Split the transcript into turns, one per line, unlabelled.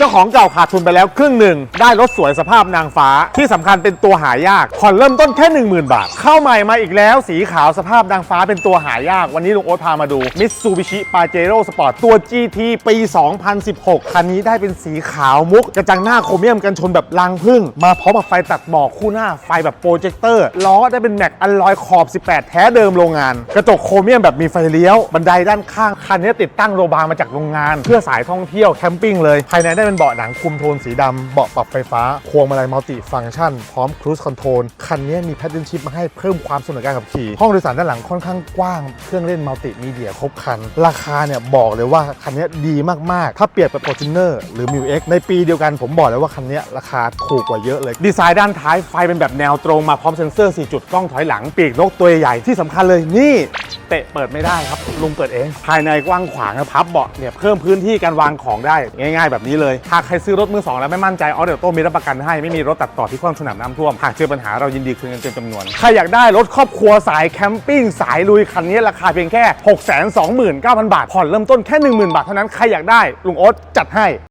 เจ้าของเก่าขาดทุนไปแล้วครึ่งหนึ่ง ได้รถสวยสภาพนางฟ้าที่สำคัญเป็นตัวหายากผ่อนเริ่มต้นแค่ 10,000 บาท เข้าใหม่มาอีกแล้ว สีขาวสภาพนางฟ้าเป็นตัวหายาก วันนี้ลุงโอ๊ตพามาดู Mitsubishi Pajero Sport ตัว GT ปี 2016 คันนี้ได้เป็นสีขาวมุก กระจังหน้าโครเมียมกันชนแบบรังพึ่ง มาพร้อมกับไฟตัดหมอกคู่หน้าไฟแบบโปรเจคเตอร์ล้อได้เป็นแม็กอัลลอยขอบ 18 แท้เดิมโรงงาน กระจกโครเมียมแบบมีไฟเลี้ยว บันไดด้านข้างคันนี้ติดตั้งโลบาร์มาจากโรงงาน เพื่อสายท่องเที่ยวแคมปิ้งเลยภายในได้เป็นเบาะหนังคุมโทนสีดำเบาะปรับไฟฟ้าพวงมาลัยมัลติฟังก์ชัน พร้อมครู i คอนโทรลคันนี้มีแพดเดิลชิพมาให้เพิ่มความสนุกในการขับขี่ห้องโดยสารด้านหลังค่อนข้างกว้างเครื่องเล่นมัลติมีเดียครบคัน ราคาเนี่ยบอกเลยว่าคันนี้ดีมากๆ ถ้าเปรียบกับ Fortuner หรือ m i w X ในปีเดียวกันผมบอกเลยว่าคันนี้ราคาถูกกว่าเยอะเลย ดีไซน์ด้านท้ายไฟเป็นแบบแนวตรงมาพร้อมเซ็นเซอร์ 4 จุดกล้องถอยหลังปีกนกตัวใหญ่ที่สำคัญเลยนี่ เตะเปิดไม่ได้ครับลุงเปิดเอง ภายในกว้างขวางนะพับเบาะเนี่ยเพิ่มพื้นที่การวางของได้ง่าย ๆ แบบนี้เลยหากใครซื้อรถมือสองแล้วไม่มั่นใจออเดอร์โต้มีรับประกันให้ไม่มีรถตัดต่อที่คว่ำสนามน้ำท่วมหากเจอปัญหาเรายินดีคืนเงินเต็มจำนวนใครอยากได้รถครอบครัวสายแคมปิ้งสายลุยคันนี้ราคาเพียงแค่ 6 2 9 0 0 0 บาทผ่อนเริ่มต้นแค่ 10,000 บาทเท่านั้นใครอยากได้ลุงโอ๊ตจัดให้